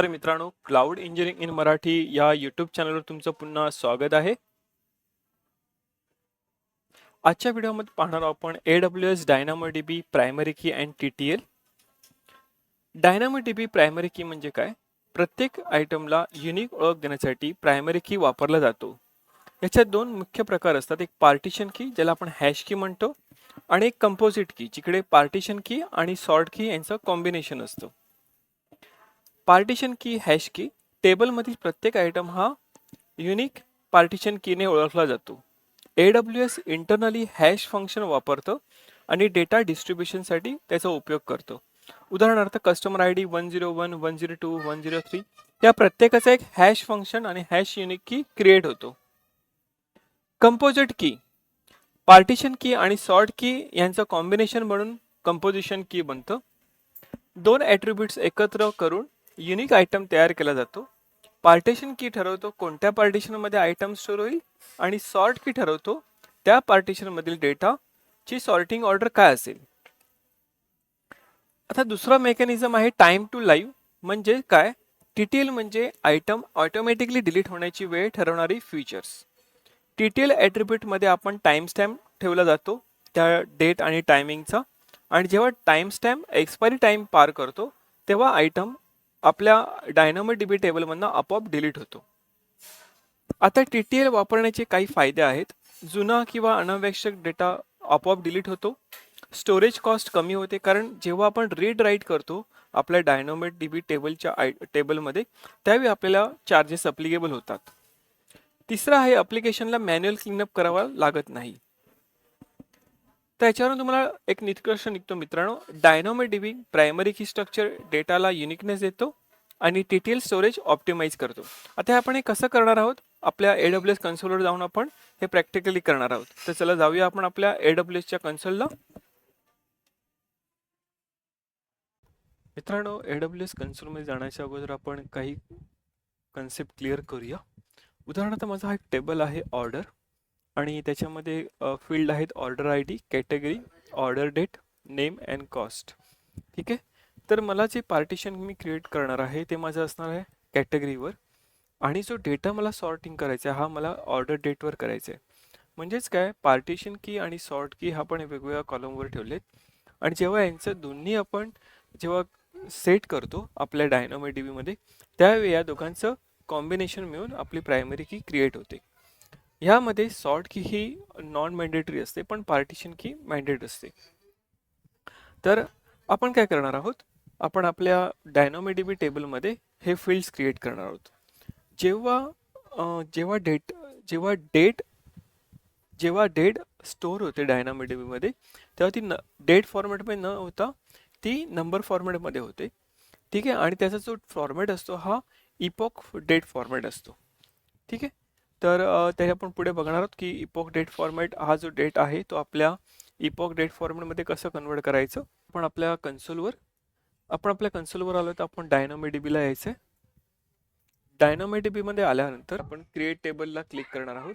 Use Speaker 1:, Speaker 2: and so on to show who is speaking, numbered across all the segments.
Speaker 1: नमस्कार मित्रांनो cloud engineering in Marathi या यूट्यूब चॅनलवर तुमचं पुन्हा स्वागत आहे. आजच्या व्हिडिओमध्ये पाहणार आहोत आपण A W S DynamoDB primary key and T T L DynamoDB primary key म्हणजे काय? प्रत्येक आयटमला युनिक ओळख देण्यासाठी प्रायमरी की वापरला जातो. याच्यात दोन मुख्य प्रकार असतात. एक पार्टिशन की ज्याला आपण हॅश की म्हणतो आणि एक कंपोजिट की जिकडे पार्टिशन की आणि सॉर्ट की यांचं कॉम्बिनेशन असतं. पार्टिशन की हॅश की टेबलमधील प्रत्येक आयटम हा युनिक पार्टिशन कीने ओळखला जातो. A W S internally hash function वापरतं आणि डेटा डिस्ट्रीब्युशनसाठी त्याचा उपयोग करतो. उदाहरणार्थ customer I D one zero one one zero two one zero three या प्रत्येकाचा एक हॅश फंक्शन आणि हॅश युनिक की क्रिएट होतो. कंपोजिट की पार्टिशन की आणि सॉर्ट की यांचं कॉम्बिनेशन म्हणून कंपोजिशन की बनतं. दोन ॲट्रिब्यूट्स एकत्र करून युनिक आयटम तयार केला जातो. पार्टिशन की ठरवतो कोणत्या पार्टिशनमध्ये आयटम स्टोर होईल आणि सॉर्ट की ठरवतो त्या पार्टिशनमधील डेटाची सॉर्टिंग ऑर्डर काय असेल. आता दुसरा मेकॅनिझम आहे टाइम टू लाईव्ह म्हणजे काय? टी टी एल म्हणजे आयटम ऑटोमॅटिकली डिलीट होण्याची वेळ ठरवणारी फीचर्स टी टी एल ॲट्रिब्यूटमध्ये आपण टाइम स्टॅम्प ठेवला जातो त्या डेट आणि टायमिंगचा आणि जेव्हा टाइम स्टॅम्प एक्सपायरी टाइम पार करतो तेव्हा आयटम आपल्या डायनामो डी बी टेबलमधनं आपोआप डिलीट होतो. आता टी टी एल वापरण्याचे काही फायदे आहेत. जुना किंवा अनावश्यक डेटा आपोआप डिलीट होतो. स्टोरेज कॉस्ट कमी होते कारण जेव्हा आपण रीड राईट करतो आपल्या डायनोमेट डी बी टेबलच्या आय टेबलमध्ये त्यावेळी आपल्याला चार्जेस अप्लिकेबल होतात. तिसरं आहे अप्लिकेशनला मॅन्युअल क्लीनअप करावा लागत नाही. त्याच्यावरून तुम्हाला एक निष्कर्ष निघतो मित्रांनो. Dynamo DB primary key structure डेटाला युनिकनेस देतो आणि डिटेल स्टोरेज ऑप्टिमाइज करतो. आता हे आपण हे कसं करणार आहोत? आपल्या ए डब्ल्यू एस कन्सोलवर जाऊन आपण हे प्रॅक्टिकली करणार आहोत. तर चला जाऊया आपण आपल्या ए डब्ल्यू एसच्या कन्सोलला मित्रांनो ए डब्ल्यू एस कन्सोलमध्ये जाण्याच्या अगोदर आपण काही कन्सेप्ट क्लिअर करूया. उदाहरणार्थ माझा हा एक टेबल आहे ऑर्डर आणि त्याच्यामध्ये फील्ड आहेत order I D category order date name and cost ठीक आहे? तर मला जे पार्टिशन मी क्रिएट करणार आहे ते माझं असणार आहे कॅटेगरीवर आणि जो डेटा मला सॉर्टिंग करायचा आहे हा मला ऑर्डर डेटवर करायचा आहे. म्हणजेच काय? पार्टिशन की आणि सॉर्ट की हा पण वेगवेगळ्या कॉलमवर ठेवलेत. आणि जेव्हा यांचं दोन्ही आपण जेव्हा सेट करतो आपल्या डायनोमे डी बीमध्ये त्यावेळी या दोघांचं कॉम्बिनेशन मिळून आपली प्रायमरी की क्रिएट होते. ह्यामध्ये सॉर्ट की ही नॉन मॅन्डेटरी असते पण पार्टिशन की मॅन्डेट असते. तर आपण काय करणार आहोत? आपण आपल्या डायनोमेडीबी टेबलमध्ये हे फील्ड्स क्रिएट करणार आहोत. जेव्हा जेव्हा डेट जेव्हा डेट जेव्हा डेट स्टोअर होते डायनामेडीबीमध्ये तेव्हा ती न डेट फॉर्मॅटमध्ये न होता ती नंबर फॉर्मॅटमध्ये होते. ठीक आहे? आणि त्याचा जो फॉर्मॅट असतो हा इपॉक डेट फॉर्मॅट असतो. ठीक आहे? तर ते आपण पुढे बघणार आहोत की इपॉक डेट फॉर्मॅट हा जो डेट आहे तो आपल्या इपॉक डेट फॉर्मॅटमध्ये कसं कन्वर्ट करायचं? आपण आपल्या कन्सोलवर आपण आपल्या कन्सोलवर आलो तर आपण डायनोमेडीबीला यायचं आहे डायनोमेडीबीमध्ये आल्यानंतर आपण क्रिएट टेबलला क्लिक करणार आहोत.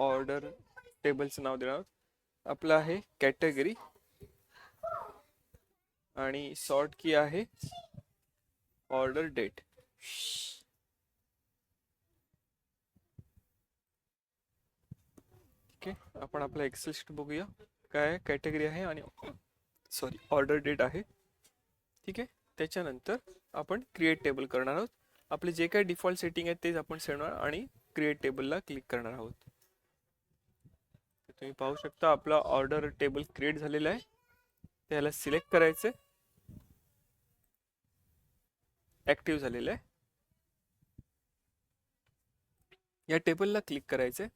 Speaker 1: ऑर्डर टेबलचं नाव देणार आहोत. आपलं आहे कॅटेगरी आणि सॉर्ट की आहे ऑर्डर डेट ओके आपण आपला एक्सेल शीट बघूया. काय कॅटेगरी आहे आणि सॉरी ऑर्डर डेट आहे. ठीक आहे? त्याच्यानंतर आपण क्रिएट टेबल करणार आहोत. आपले जे काही डिफॉल्ट सेटिंग आहेत तेच आपण सेवणार आणि क्रिएट टेबलला क्लिक करणार आहोत. तुम्ही पाहू शकता आपला ऑर्डर टेबल क्रिएट झालेला आहे. त्याला सिलेक्ट करायचं ऍक्टिव्ह झालेलं आहे. या टेबलला क्लिक करायचंय.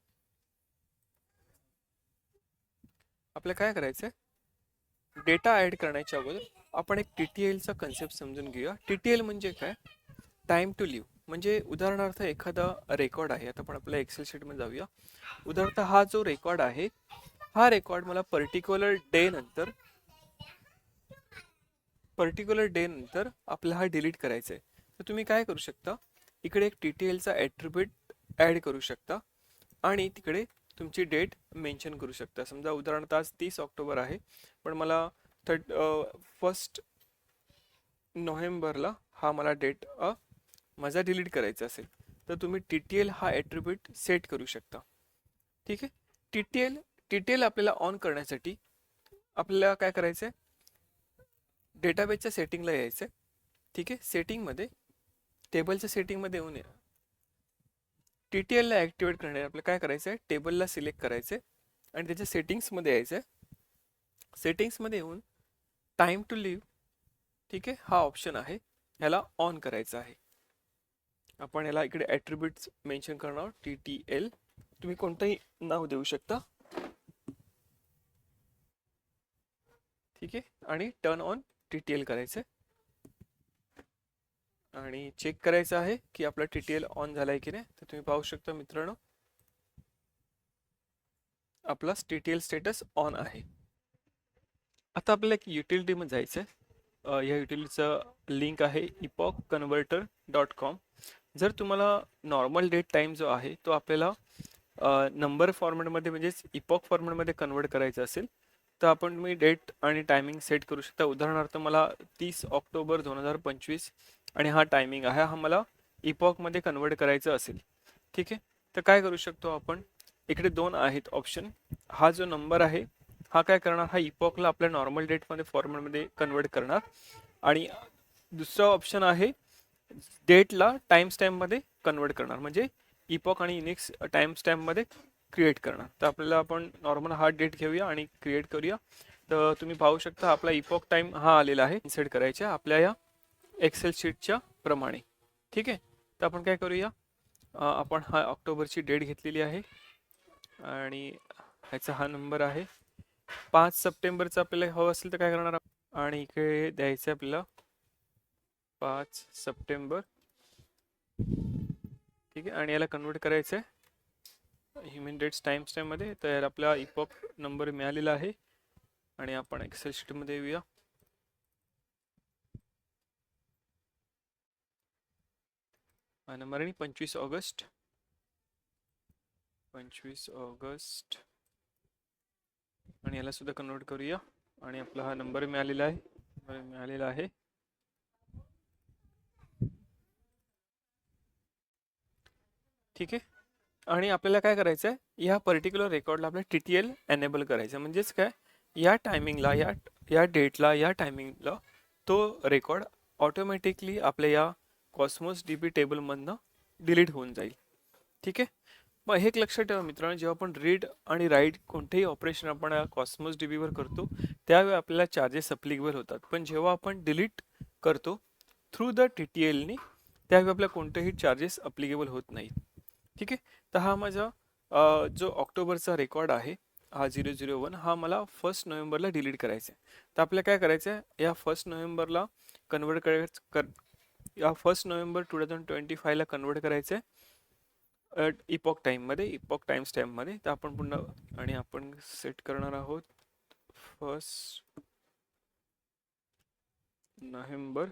Speaker 1: आपल्या काय करायचंय? डेटा ऍड करण्याच्या अगोदर आपण एक टी टी एलचा कन्सेप्ट समजून घेऊया. टी टी एल म्हणजे काय? टाइम टू लिव्ह म्हणजे उदाहरणार्थ एखादा रेकॉर्ड आहे. आता आपण आपल्या एक्सेल शीटमध्ये जाऊया. उदाहरणार्थ हा जो रेकॉर्ड आहे हा रेकॉर्ड मला पर्टिक्युलर डे नंतर पर्टिक्युलर डे नंतर आपल्याला हा डिलीट करायचा आहे तर तुम्ही काय करू शकता? इकडे एक टी टी एलचा ॲट्रिब्यूट ॲड करू शकता. आणि तिकडे तुमची डेट मेन्शन करू शकता. समजा उदाहरणार्थ आज तीस ऑक्टोबर आहे पण मला थर्ट फर्स्ट नोव्हेंबरला हा मला डेट माझा डिलीट करायचा असेल तर तुम्ही टी टी एल हा ॲट्रिब्यूट सेट करू शकता. ठीक आहे? T T L T T L आपल्याला ऑन करण्यासाठी आपल्याला काय करायचं आहे डेटाबेसच्या सेटिंगला यायचं आहे ठीक आहे? सेटिंगमध्ये टेबलच्या सेटिंगमध्ये येऊन या. टी टी एलला ॲक्टिवेट करणे आपल्याला काय करायचं आहे टेबलला सिलेक्ट करायचं आहे आणि त्याच्या सेटिंग्समध्ये यायचं आहे सेटिंग्समध्ये येऊन टाईम टू लिव्ह ठीक आहे हा ऑप्शन आहे. ह्याला ऑन करायचा आहे. आपण याला इकडे ॲट्रिब्यूट्स मेन्शन करणार आहोत. टी टी एल तुम्ही कोणतंही नाव देऊ शकता. ठीक आहे आणि turn on T T L करायचं आहे आणि चेक करायचं आहे की आपला टी टी एल ऑन झाला आहे की नाही. तर तुम्ही पाहू शकता मित्रांनो आपला T T L status on आहे. आता आपल्याला एक युटिलिटीमध्ये जायचं आहे या युटिलिटीचं लिंक आहे इपॉक कन्व्हर्टर डॉट कॉम जर तुम्हाला नॉर्मल डेट टाईम जो आहे तो आपल्याला नंबर फॉर्मॅटमध्ये म्हणजेच इपॉक फॉर्मॅटमध्ये कन्वर्ट करायचा असेल तर आपण तुम्ही डेट आणि टायमिंग सेट करू शकता. उदाहरणार्थ मला तीस ऑक्टोबर दोन हजार पंचवीस आणि हा टायमिंग आहे हा मला इपॉकमध्ये कन्वर्ट करायचा असेल. ठीक आहे? तर काय करू शकतो आपण? इकडे दोन आहेत ऑप्शन हा जो नंबर आहे हा काय करणार? हा इपॉकला आपल्या नॉर्मल डेटमध्ये फॉर्मॅटमध्ये कन्वर्ट करणार. आणि दुसरा ऑप्शन आहे डेटला टाईम स्टॅम्पमध्ये कन्वर्ट करणार. म्हणजे इपॉक आणि युनिक्स टाईम स्टॅम्पमध्ये क्रिएट करणार. तर आपल्याला आपण नॉर्मल हा डेट घेऊया आणि क्रिएट करूया. तर तुम्ही पाहू शकता आपला इपॉक टाईम हा आलेला आहे. इन्सर्ट करायच्या आपल्या या एक्सेल शीटच्या प्रमाणे. ठीक आहे? तर आपण काय करूया? आपण हा ऑक्टोबरची डेट घेतलेली आहे. आणि ह्याचा हा नंबर आहे. पाच सप्टेंबरचा आपल्याला हवं असेल तर काय करणार आणि इकडे द्यायचं आपल्याला. पाच सप्टेंबर. ठीक आहे? आणि याला कन्वर्ट करायचं आहे. ह्युमन डेट्स टाईम स्टॅममध्ये तर आपला इपॉप नंबर मिळालेला आहे. आणि आपण एक्सेल शीटमध्ये येऊया. हा नंबर आणि पंचवीस ऑगस्ट. पंचवीस ऑगस्ट. आणि याला सुद्धा कन्वर्ट करूया. आणि आपला हा नंबर मिळालेला आहे. नंबर मिळालेला आहे. ठीक आहे? आणि आपल्याला काय करायचं आहे या पर्टिक्युलर रेकॉर्डला आपल्याला टी टी एल एनेबल करायचं आहे म्हणजेच काय? या टायमिंगला या या डेटला या टायमिंगला तो रेकॉर्ड ऑटोमॅटिकली आपल्या या कॉस्मोस डी बी टेबलमधनं डिलीट होऊन जाईल. ठीक? आहे मग हे एक लक्षात ठेवा मित्रांनो जेव्हा आपण रीड आणि राईट कोणतेही ऑपरेशन आपण या कॉस्मोस डी बीवर करतो त्यावेळी आपल्याला चार्जेस अप्लिकेबल होतात. पण जेव्हा आपण डिलीट करतो थ्रू द टी टी एलनी त्यावेळी आपल्या कोणतेही चार्जेस अप्लिकेबल होत नाहीत. ठीक? आहे तर हा माझा जो ऑक्टोबरचा रेकॉर्ड आहे हा झिरो झिरो वन हा मला फर्स्ट नोव्हेंबरला डिलीट करायचा आहे. तर आपल्याला काय करायचं आहे? या फर्स्ट नोव्हेंबरला कन्वर्ट करायचं कर या first November two thousand twenty फायला convert करायचं आहे इपॉक टाईममध्ये इपॉक टाईम स्टॅम्पमध्ये तर आपण पुन्हा आणि आपण सेट करणार आहोत फर्स्ट नोव्हेंबर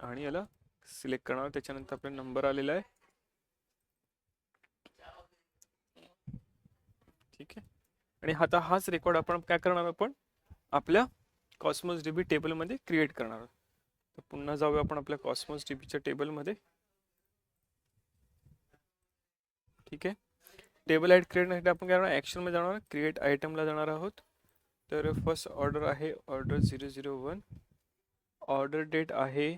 Speaker 1: आणि याला सिलेक्ट करणार त्याच्यानंतर आपला नंबर आलेला आहे. ठीक आहे. आणि आता हाच रेकॉर्ड आपण काय करणार आपण? आपल्या कॉस्मोस डीबी टेबलमध्ये क्रिएट करणार आहोत. तर पुन्हा जाऊया आपण आपल्या कॉस्मॉस डीबीच्या टेबलमध्ये. ठीक आहे? टेबल ॲड क्रिएट करण्यासाठी आपण काय करणार? ॲक्शनमध्ये जाणार. क्रिएट आयटमला जाणार आहोत. तर फर्स्ट ऑर्डर आहे order zero zero one order date आहे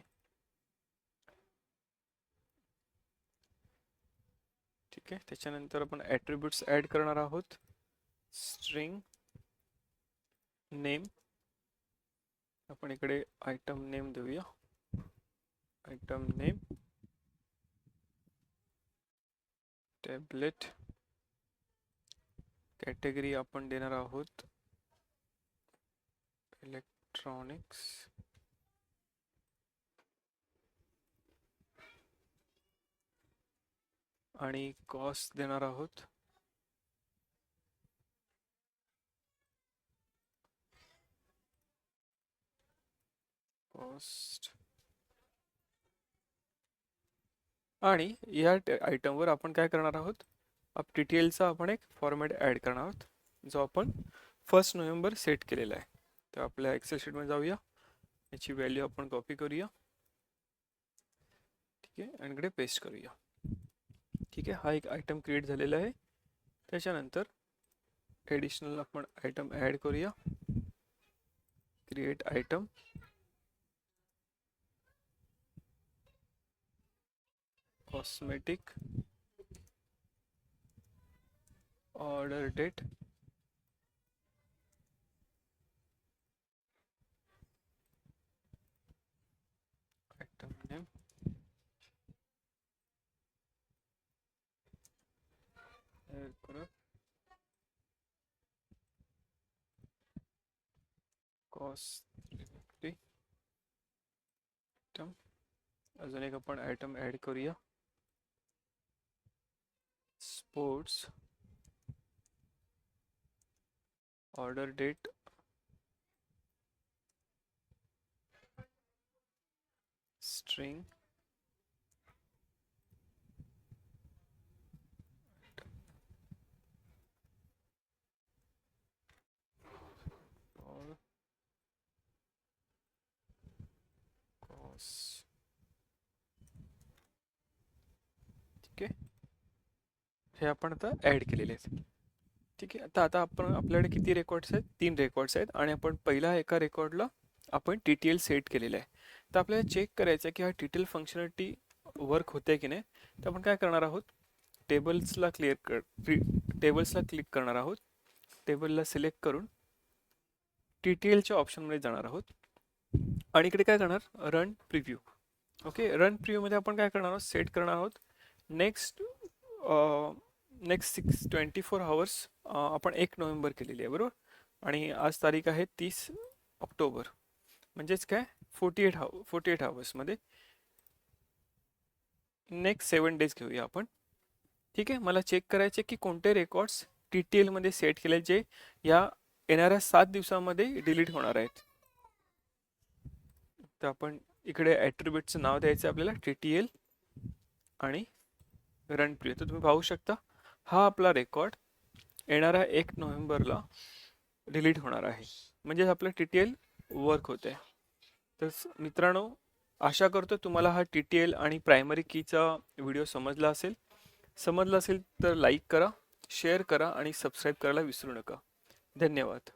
Speaker 1: ठीक आहे? त्याच्यानंतर आपण ॲट्रिब्यूट्स ॲड करणार आहोत. स्ट्रिंग नेम आपण इकडे आयटम नेम देऊया. आयटम नेम टॅबलेट कॅटेगरी आपण देणार आहोत. इलेक्ट्रॉनिक्स आणि कॉस्ट देणार आहोत. कॉस्ट आणि या आयटमवर आपण काय करणार आहोत? आप टी टी एलचा आपण एक फॉर्मॅट ॲड करणार आहोत जो आपण फर्स्ट नोव्हेंबर सेट केलेला आहे. तर आपल्या एक्सेल शीटमध्ये जाऊया. याची व्हॅल्यू आपण कॉपी करूया. ठीक आहे? आणि इकडे पेस्ट करूया. ठीक आहे? हा एक आयटम क्रिएट झालेला आहे. त्याच्यानंतर ॲडिशनल आपण आयटम ॲड करूया. Create item cosmetic order date item name करा कॉस्ट आयटम अजून एक आपण आयटम ॲड करूया। स्पोर्ट्स ऑर्डर डेट स्ट्रिंग और cos ठीक आहे हे आपण आता ॲड केलेले आहेत. ठीक आहे आता आता आपण आपल्याकडे किती रेकॉर्ड्स आहेत? तीन रेकॉर्ड्स आहेत आणि आपण पहिला एका रेकॉर्डला आपण टी टी एल सेट केलेलं आहे. तर आपल्याला चेक करायचं आहे की हा T T L functionality work होते की नाही? तर आपण काय करणार आहोत? टेबल्सला क्लिअर कर टेबल्सला क्लिक करणार आहोत. टेबलला सिलेक्ट करून टी टी एलच्या ऑप्शनमध्ये जाणार आहोत. आणि इकडे काय करणार? रन प्रिव्ह्यू ओके रन प्रिव्ह्यूमध्ये आपण काय करणार आहोत? सेट करणार आहोत. Next next six twenty four hours आपण एक नोव्हेंबर केलेली आहे बरोबर? आणि आज तारीख आहे तीस ऑक्टोबर. म्हणजेच काय? Forty eight hour forty eight हावर्समध्ये next seven days घेऊया आपण. ठीक आहे? मला चेक करायचे की कोणते रेकॉर्ड्स टी टी एलमध्ये सेट केले जे या येणाऱ्या सात दिवसामध्ये डिलीट होणार आहेत. तर आपण इकडे ॲट्रिब्यूटचं नाव द्यायचं आपल्याला टी टी एल आणि रन प्रिय तर तुम्ही पाहू शकता हा आपला रेकॉर्ड येणाऱ्या एक नोव्हेंबरला डिलीट होणार आहे. म्हणजे आपलं टी टी एल वर्क होते तर मित्रांनो आशा करतो तुम्हाला हा टी टी एल आणि प्रायमरी कीचा व्हिडिओ समजला असेल. समजला असेल तर लाईक करा शेअर करा आणि सबस्क्राईब करायला विसरू नका. धन्यवाद.